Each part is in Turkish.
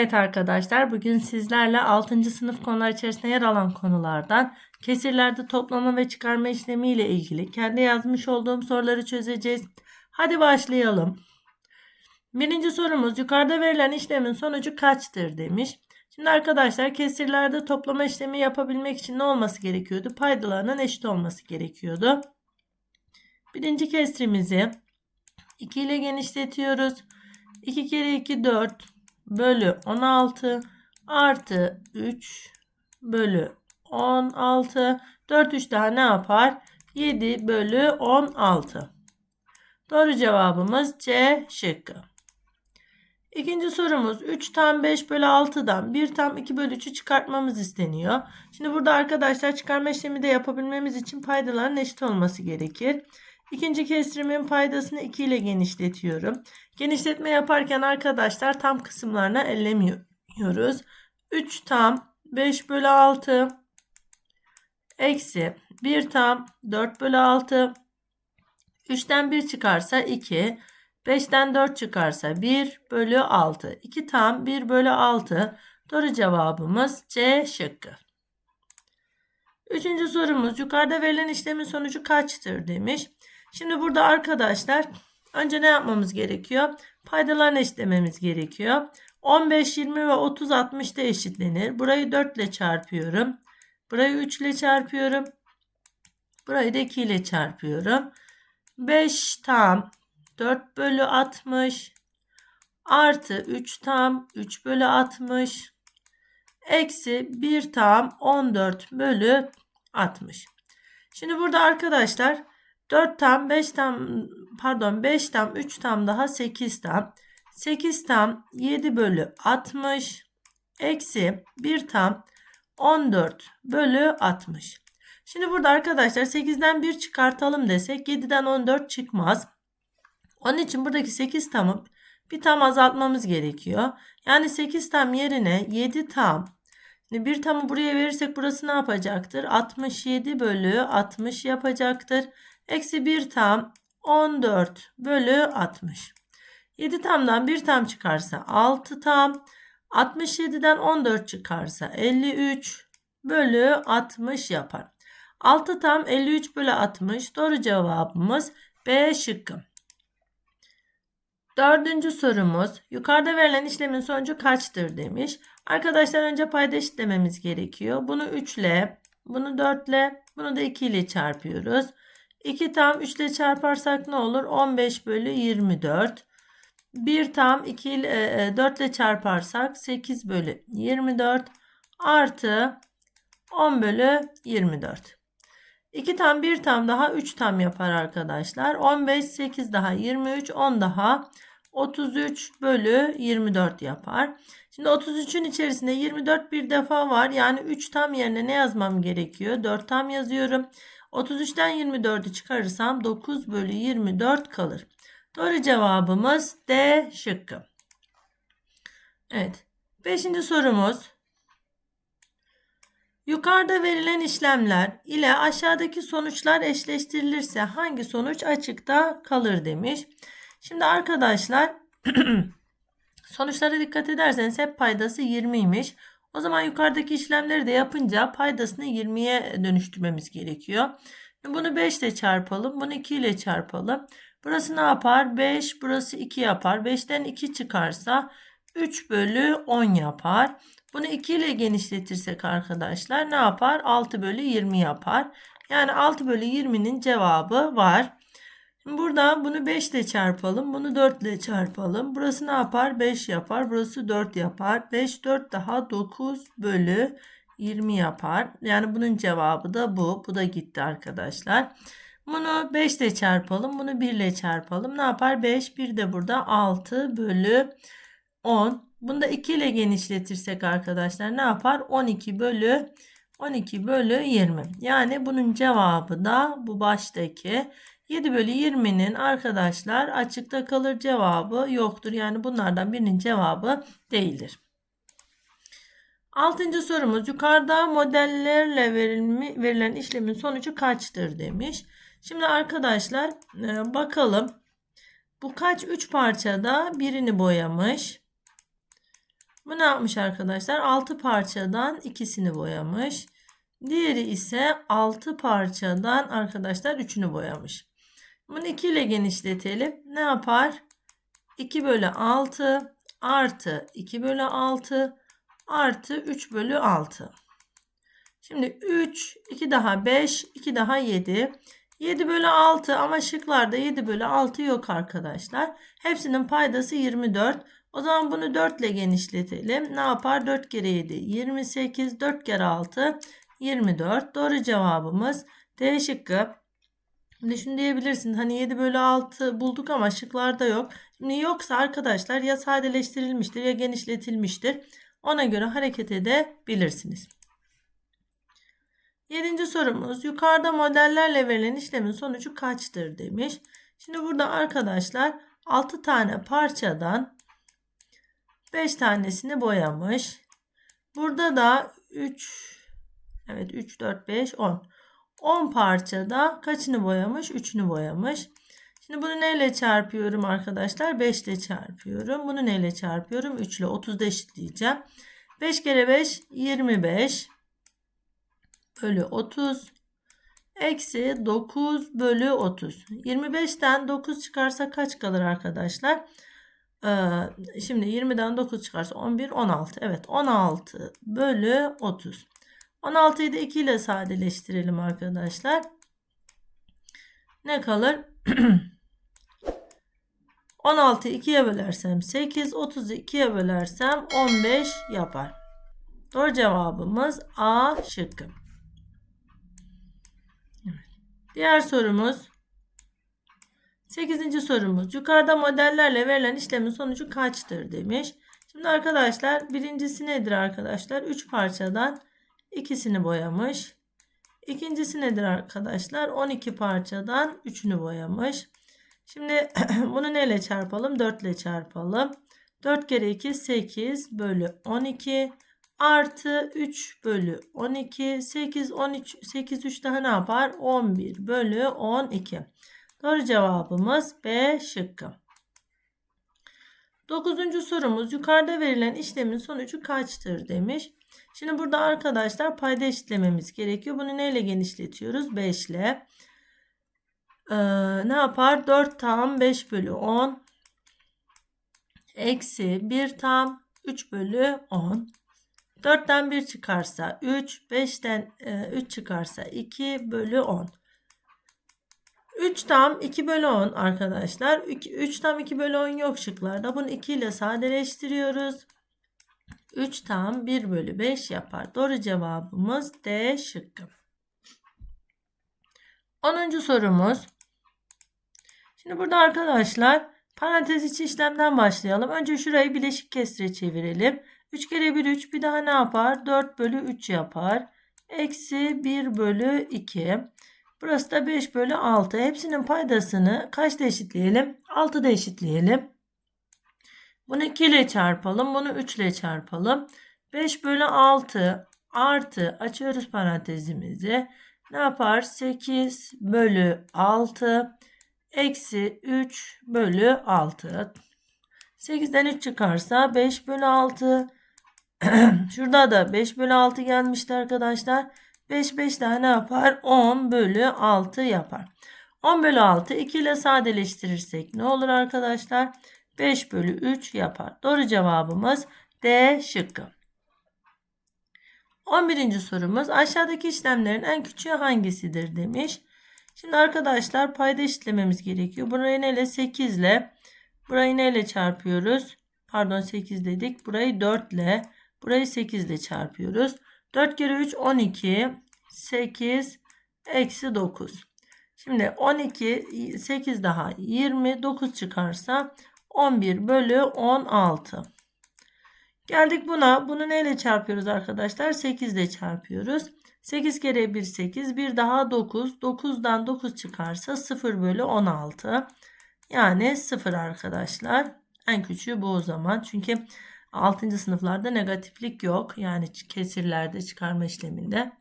Evet arkadaşlar bugün sizlerle 6. sınıf konular içerisinde yer alan konulardan kesirlerde toplama ve çıkarma işlemi ile ilgili kendi yazmış olduğum soruları çözeceğiz. Hadi başlayalım. Birinci sorumuz yukarıda verilen işlemin sonucu kaçtır demiş. Şimdi arkadaşlar kesirlerde toplama işlemi yapabilmek için ne olması gerekiyordu? Paydalarının eşit olması gerekiyordu. Birinci kesrimizi 2 ile genişletiyoruz. 2 kere 2 4 bölü 16 artı 3 bölü 16. 4 3 daha ne yapar? 7 bölü 16. Doğru cevabımız C şıkkı. İkinci sorumuz 3 tam 5 bölü 6'dan 1 tam 2 bölü 3'ü çıkartmamız isteniyor. Şimdi burada arkadaşlar çıkarma işlemi de yapabilmemiz için paydaların eşit olması gerekir. İkinci kesrimin paydasını 2 ile genişletiyorum. Genişletme yaparken arkadaşlar tam kısımlarına ellemiyoruz. 3 tam 5 bölü 6 eksi 1 tam 4 bölü 6 3'ten 1 çıkarsa 2 5'ten 4 çıkarsa 1 bölü 6 2 tam 1 bölü 6 doğru cevabımız C şıkkı. Üçüncü sorumuz yukarıda verilen işlemin sonucu kaçtır demiş. Şimdi burada arkadaşlar önce ne yapmamız gerekiyor? Paydalarını eşitlememiz gerekiyor. 15, 20 ve 30 60'da eşitlenir. Burayı 4 ile çarpıyorum. Burayı 3 ile çarpıyorum. Burayı da 2 ile çarpıyorum. 5 tam 4 bölü 60 artı 3 tam 3 bölü 60 eksi 1 tam 14 bölü 60. Şimdi burada arkadaşlar 4 tam 5 tam pardon 5 tam 3 tam daha 8 tam 8 tam 7 bölü 60 eksi 1 tam 14 bölü 60. Şimdi burada arkadaşlar 8'den 1 çıkartalım desek 7'den 14 çıkmaz. Onun için buradaki 8 tamı bir tam azaltmamız gerekiyor. Yani 8 tam yerine 7 tam. Şimdi bir tamı buraya verirsek burası ne yapacaktır? 67 bölü 60 yapacaktır. Eksi 1 tam 14 bölü 60. 7 tamdan 1 tam çıkarsa 6 tam. 67'den 14 çıkarsa 53 bölü 60 yapar. 6 tam 53 bölü 60 doğru cevabımız B şıkkı. Dördüncü sorumuz yukarıda verilen işlemin sonucu kaçtır demiş. Arkadaşlar önce payda eşitlememiz gerekiyor. Bunu 3 ile bunu 4 ile bunu da 2 ile çarpıyoruz. 2 tam 3 ile çarparsak ne olur? 15 bölü 24. 1 tam 2 ile 4 ile çarparsak 8 bölü 24 artı 10 bölü 24. 2 tam 1 tam daha 3 tam yapar arkadaşlar. 15 8 daha 23 10 daha 33 bölü 24 yapar. Şimdi 33'ün içerisinde 24 bir defa var. Yani 3 tam yerine ne yazmam gerekiyor? 4 tam yazıyorum. 33'ten 24'ü çıkarırsam 9 bölü 24 kalır. Doğru cevabımız D şıkkı. Evet. Beşinci sorumuz. Yukarıda verilen işlemler ile aşağıdaki sonuçlar eşleştirilirse hangi sonuç açıkta kalır demiş. Şimdi arkadaşlar sonuçlara dikkat ederseniz hep paydası 20'ymiş. O zaman yukarıdaki işlemleri de yapınca paydasını 20'ye dönüştürmemiz gerekiyor. Bunu 5 ile çarpalım. Bunu 2 ile çarpalım. Burası ne yapar? 5. Burası 2 yapar. 5'ten 2 çıkarsa 3 bölü 10 yapar. Bunu 2 ile genişletirsek arkadaşlar ne yapar? 6 bölü 20 yapar. Yani 6 bölü 20'nin cevabı var. Şimdi burada bunu 5 ile çarpalım. Bunu 4 ile çarpalım. Burası ne yapar? 5 yapar. Burası 4 yapar. 5 4 daha 9 bölü 20 yapar. Yani bunun cevabı da bu. Bu da gitti arkadaşlar. Bunu 5 ile çarpalım. Bunu 1 ile çarpalım. Ne yapar? 5 bir de burada 6 bölü 10. Bunu da 2 ile genişletirsek arkadaşlar ne yapar? 12 bölü 12 bölü 20. Yani bunun cevabı da bu baştaki 7 bölü 20'nin arkadaşlar açıkta kalır cevabı yoktur. Yani bunlardan birinin cevabı değildir. Altıncı sorumuz yukarıda modellerle verilmi, verilen işlemin sonucu kaçtır demiş. Şimdi arkadaşlar e, bakalım. Bu kaç 3 parçada birini boyamış. Bu ne yapmış arkadaşlar? 6 parçadan ikisini boyamış. Diğeri ise 6 parçadan arkadaşlar 3'ünü boyamış. Bunu 2 ile genişletelim. Ne yapar? 2 bölü 6 artı 2 bölü 6 artı 3 bölü 6. Şimdi 3, 2 daha 5, 2 daha 7. 7 bölü 6 ama şıklarda 7 bölü 6 yok arkadaşlar. Hepsinin paydası 24. O zaman bunu 4 ile genişletelim. Ne yapar? 4 kere 7 28. 4 kere 6 24. Doğru cevabımız D şıkkı. Şimdi şunu diyebilirsin. Hani 7 bölü 6 bulduk ama şıklarda yok. Şimdi yoksa arkadaşlar ya sadeleştirilmiştir ya genişletilmiştir. Ona göre hareket edebilirsiniz. Yedinci sorumuz yukarıda modellerle verilen işlemin sonucu kaçtır demiş. Şimdi burada arkadaşlar 6 tane parçadan 5 tanesini boyamış. Burada da 3 evet 3 4 5 10. 10 parçada kaçını boyamış? 3'ünü boyamış. Şimdi bunu neyle çarpıyorum arkadaşlar? 5 ile çarpıyorum. Bunu neyle çarpıyorum? 3 ile 30'da eşitleyeceğim. 5 kere 5 25 bölü 30 eksi 9 bölü 30. 25'ten 9 çıkarsa kaç kalır arkadaşlar? Ee, şimdi 20'den 9 çıkarsa 11 16. Evet 16 bölü 30. 16'yı da 2 ile sadeleştirelim arkadaşlar. Ne kalır? 16'yı 2'ye bölersem 8, 30'u 2'ye bölersem 15 yapar. Doğru cevabımız A şıkkı. Diğer sorumuz 8. sorumuz. Yukarıda modellerle verilen işlemin sonucu kaçtır demiş. Şimdi arkadaşlar birincisi nedir arkadaşlar? 3 parçadan ikisini boyamış. İkincisi nedir arkadaşlar? 12 parçadan 3'ünü boyamış. Şimdi bunu neyle çarpalım? 4 ile çarpalım. 4 kere 2 8 bölü 12 artı 3 bölü 12 8 13 8 3 daha ne yapar 11 bölü 12 doğru cevabımız B şıkkı 9. sorumuz yukarıda verilen işlemin sonucu kaçtır demiş şimdi burada arkadaşlar payda eşitlememiz gerekiyor bunu neyle genişletiyoruz 5 ile ee, ne yapar 4 tam 5 bölü 10 eksi 1 tam 3 bölü 10 4'ten 1 çıkarsa 3, 5'ten 3 çıkarsa 2 bölü 10. 3 tam 2 bölü 10 arkadaşlar. 3 tam 2 bölü 10 yok şıklarda. Bunu 2 ile sadeleştiriyoruz. 3 tam 1 bölü 5 yapar. Doğru cevabımız D şıkkı. 10. sorumuz. Şimdi burada arkadaşlar parantez içi işlemden başlayalım. Önce şurayı bileşik kesre çevirelim. 3 kere 1 3 bir daha ne yapar? 4 bölü 3 yapar. Eksi 1 bölü 2. Burası da 5 bölü 6. Hepsinin paydasını kaçta eşitleyelim? 6'da eşitleyelim. Bunu 2 ile çarpalım. Bunu 3 ile çarpalım. 5 bölü 6 artı açıyoruz parantezimizi. Ne yapar? 8 bölü 6 eksi 3 bölü 6. 8'den 3 çıkarsa 5 bölü 6 Şurada da 5 bölü 6 gelmişti arkadaşlar. 5 5 daha ne yapar? 10 bölü 6 yapar. 10 bölü 6 2 ile sadeleştirirsek ne olur arkadaşlar? 5 bölü 3 yapar. Doğru cevabımız D şıkkı. 11. sorumuz aşağıdaki işlemlerin en küçüğü hangisidir demiş. Şimdi arkadaşlar payda eşitlememiz gerekiyor. Burayı neyle 8 ile burayı neyle çarpıyoruz? Pardon 8 dedik. Burayı 4 ile Burayı 8 ile çarpıyoruz. 4 kere 3 12. 8 eksi 9. Şimdi 12 8 daha 29 çıkarsa 11 bölü 16. Geldik buna. Bunu neyle çarpıyoruz arkadaşlar? 8 ile çarpıyoruz. 8 kere 1 8. Bir daha 9. 9'dan 9 çıkarsa 0 bölü 16. Yani 0 arkadaşlar. En küçüğü bu o zaman. Çünkü 6. sınıflarda negatiflik yok. Yani kesirlerde çıkarma işleminde.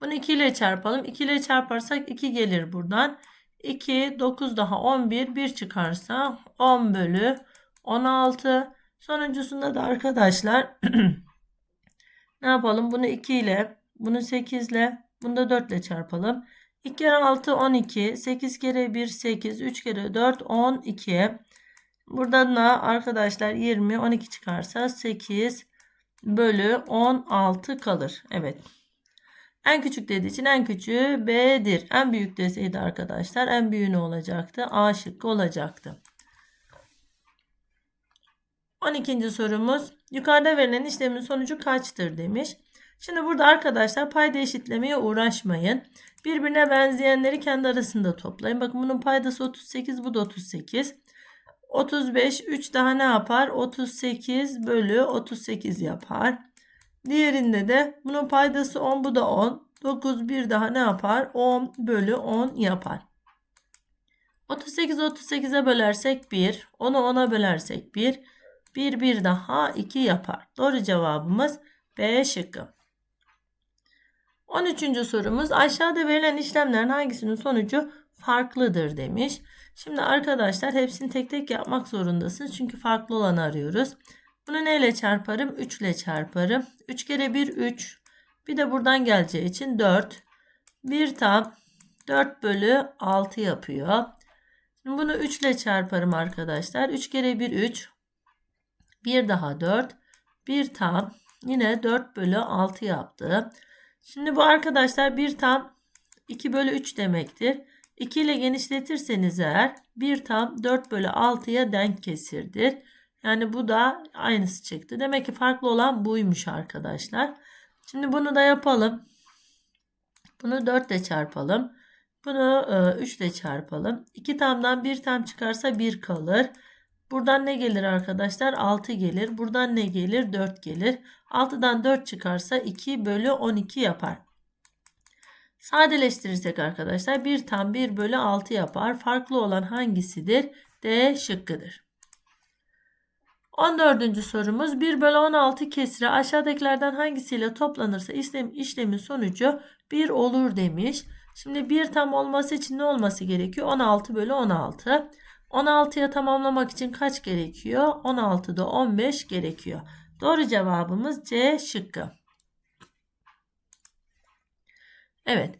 Bunu 2 ile çarpalım. 2 ile çarparsak 2 gelir buradan. 2, 9 daha 11, 1 çıkarsa 10 bölü 16. Sonuncusunda da arkadaşlar ne yapalım? Bunu 2 ile, bunu 8 ile, bunu da 4 ile çarpalım. 2 kere 6 12, 8 kere 1 8, 3 kere 4 12. Buradan da arkadaşlar 20, 12 çıkarsa 8 bölü 16 kalır. Evet. En küçük dediği için en küçüğü B'dir. En büyük deseydi arkadaşlar en büyüğü ne olacaktı? A şıkkı olacaktı. 12. sorumuz yukarıda verilen işlemin sonucu kaçtır demiş. Şimdi burada arkadaşlar payda eşitlemeye uğraşmayın. Birbirine benzeyenleri kendi arasında toplayın. Bakın bunun paydası 38 bu da 38. 35 3 daha ne yapar? 38 bölü 38 yapar. Diğerinde de bunun paydası 10 bu da 10. 9 bir daha ne yapar? 10 bölü 10 yapar. 38 38'e bölersek 1. 10'u 10'a bölersek 1. 1 bir daha 2 yapar. Doğru cevabımız B şıkkı. 13. sorumuz aşağıda verilen işlemlerin hangisinin sonucu farklıdır demiş. Şimdi arkadaşlar hepsini tek tek yapmak zorundasınız. Çünkü farklı olanı arıyoruz. Bunu neyle çarparım? 3 ile çarparım. 3 kere 1 3. Bir de buradan geleceği için 4. 1 tam 4 bölü 6 yapıyor. Şimdi bunu 3 ile çarparım arkadaşlar. 3 kere 1 3. Bir daha 4. Bir tam yine 4 bölü 6 yaptı. Şimdi bu arkadaşlar bir tam 2 bölü 3 demektir. 2 ile genişletirseniz eğer 1 tam 4 bölü 6'ya denk kesirdir. Yani bu da aynısı çıktı. Demek ki farklı olan buymuş arkadaşlar. Şimdi bunu da yapalım. Bunu 4 ile çarpalım. Bunu 3 ile çarpalım. 2 tamdan 1 tam çıkarsa 1 kalır. Buradan ne gelir arkadaşlar? 6 gelir. Buradan ne gelir? 4 gelir. 6'dan 4 çıkarsa 2 bölü 12 yapar. Sadeleştirirsek arkadaşlar 1 tam 1 bölü 6 yapar. Farklı olan hangisidir? D şıkkıdır. 14. sorumuz 1 bölü 16 kesri aşağıdakilerden hangisiyle toplanırsa işlem, işlemin sonucu 1 olur demiş. Şimdi 1 tam olması için ne olması gerekiyor? 16 bölü 16. 16'ya tamamlamak için kaç gerekiyor? 16'da 15 gerekiyor. Doğru cevabımız C şıkkı. Evet.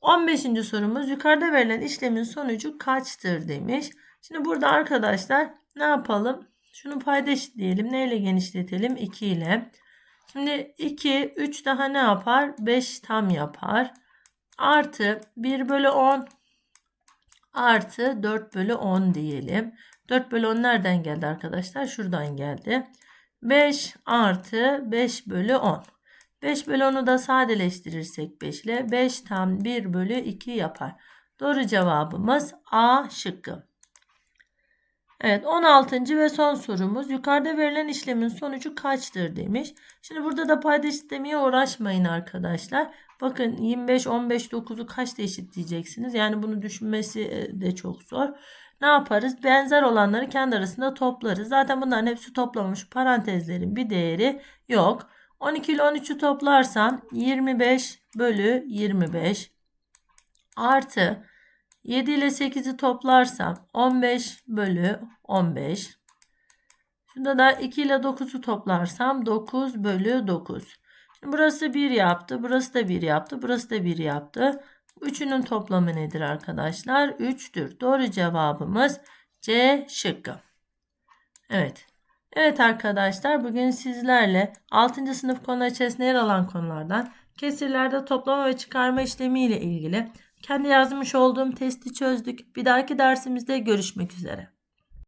15. sorumuz yukarıda verilen işlemin sonucu kaçtır demiş. Şimdi burada arkadaşlar ne yapalım? Şunu payda eşitleyelim. Neyle genişletelim? 2 ile. Şimdi 2, 3 daha ne yapar? 5 tam yapar. Artı 1 bölü 10 artı 4 bölü 10 diyelim. 4 bölü 10 nereden geldi arkadaşlar? Şuradan geldi. 5 artı 5 bölü 10. 5 bölü 10'u da sadeleştirirsek 5 ile 5 tam 1 bölü 2 yapar. Doğru cevabımız A şıkkı. Evet 16. ve son sorumuz yukarıda verilen işlemin sonucu kaçtır demiş. Şimdi burada da payda eşitlemeye uğraşmayın arkadaşlar. Bakın 25, 15, 9'u kaçta eşitleyeceksiniz? Yani bunu düşünmesi de çok zor. Ne yaparız? Benzer olanları kendi arasında toplarız. Zaten bunların hepsi toplamış. Parantezlerin bir değeri yok. 12 ile 13'ü toplarsam 25 bölü 25 artı 7 ile 8'i toplarsam 15 bölü 15. Şurada da 2 ile 9'u toplarsam 9 bölü 9. Şimdi burası 1 yaptı. Burası da 1 yaptı. Burası da 1 yaptı. Üçünün toplamı nedir arkadaşlar? 3'tür. Doğru cevabımız C şıkkı. Evet. Evet arkadaşlar bugün sizlerle 6. sınıf konular içerisinde yer alan konulardan kesirlerde toplama ve çıkarma işlemi ile ilgili kendi yazmış olduğum testi çözdük. Bir dahaki dersimizde görüşmek üzere.